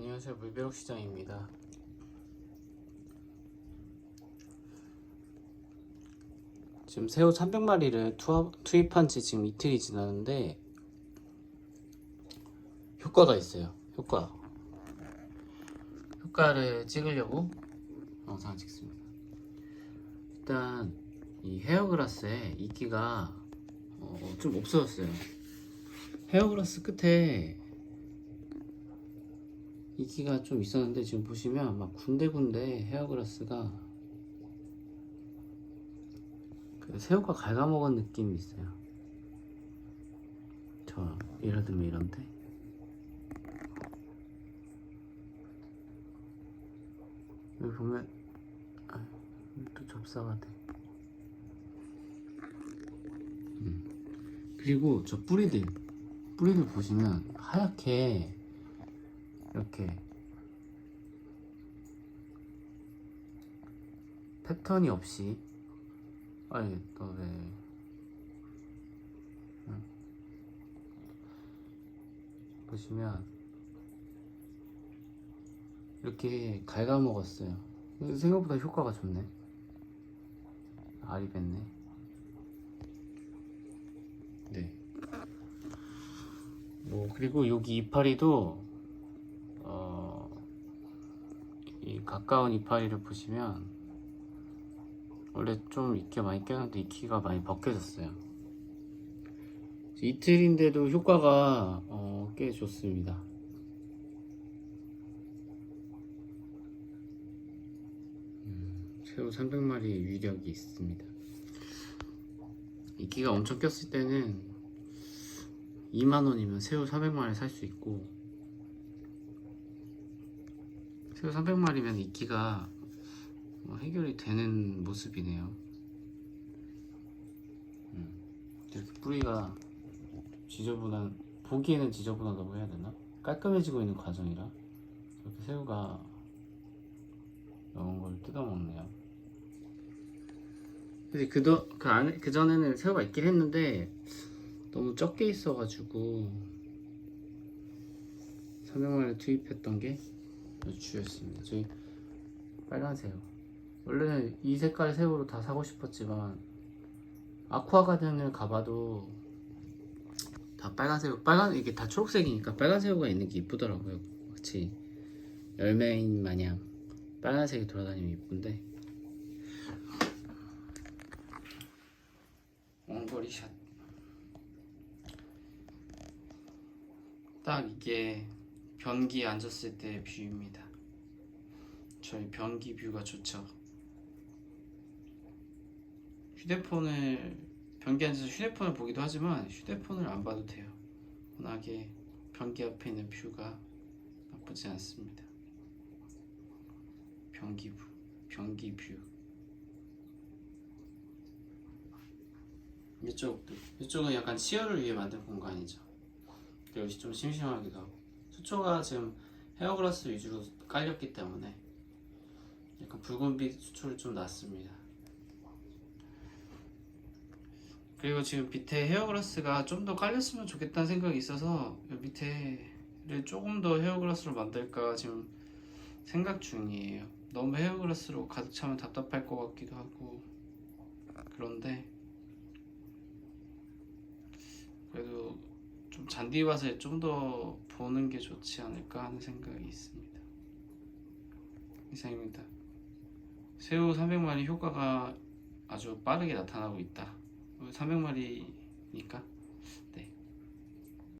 안녕하세요 물벼룩 시장입니다. 지금 새우 300마리를 투입한 지 지금 이틀이 지났는데 효과가 있어요. 효과. 효과를 찍으려고 영상을 찍습니다. 일단 이 헤어그라스에 이끼가 어, 좀 없어졌어요. 헤어그라스 끝에 이끼가 좀 있었는데 지금 보시면 막 군데군데 헤어그라스가 그 새우가 갉아먹은 느낌이 있어요. 저 예를 들면 이런데 여기 보면 아, 또 접사가 돼. 음. 그리고 저 뿌리들 뿌리들 보시면 하얗게 이렇게. 패턴이 없이. 아니 너왜. 보시면 이렇게 갉아먹었어요. 생각보다 효과가 좋네. 알이 뱉네. 네. 뭐 그리고 여기 이파리도 어, 이 가까운 이파리를 보시면 원래 좀 이끼가 많이 껴는데 이끼가 많이 벗겨졌어요. 이틀인데도 효과가 어, 꽤 좋습니다. 음, 새우 300마리 위력이 있습니다. 이끼가 엄청 꼈을 때는 2만원이면 새우 400마리 살 수 있고 새우 300마리면 이끼가 뭐 해결이 되는 모습이네요. 음, 이렇게 뿌리가 지저분한 보기에는 지저분하다고 해야 되나? 깔끔해지고 있는 과정이라 이렇게 새우가 영은 걸 뜯어먹네요. 근데 그도 그 안에 그 전에는 새우가 있긴 했는데 너무 적게 있어가지고 300마리 투입했던 게아 주 주였습니다. 저희 빨간 새우. 원래는 이 색깔 새우로 다 사고 싶었지만 아쿠아가든을 가봐도 다 빨간 새우, 빨간 이게 다 초록색이니까 빨간 새우가 있는 게 이쁘더라고요. 마치 열매인 마냥 빨간색이 돌아다니면 이쁜데 원거리 샷. 딱 이게 변기에 앉았을 때의 뷰입니다. 저희 변기 뷰가 좋죠. 휴대폰을 변기 앉아서 휴대폰을 보기도 하지만 휴대폰을 안 봐도 돼요. 워낙에 변기 앞에 있는 뷰가 나쁘지 않습니다. 변기 뷰, 변기 뷰. 이쪽도 이쪽은 약간 치어를 위해 만든 공간이죠. 그리고 좀 심심하기도 하고 수초가 지금 헤어그라스 위주로 깔렸기 때문에 약간 붉은빛 수초를 좀 놨습니다. 그리고 지금 밑에 헤어그라스가 좀 더 깔렸으면 좋겠다는 생각이 있어서 이 밑에를 조금 더 헤어그라스로 만들까 지금 생각 중이에요. 너무 헤어그라스로 가득 차면 답답할 것 같기도 하고 그런데 그래도 좀 잔디밭을 좀 더 보는 게 좋지 않을까 하는 생각이 있습니다. 이상입니다. 새우 300마리 효과가 아주 빠르게 나타나고 있다. 300마리니까 네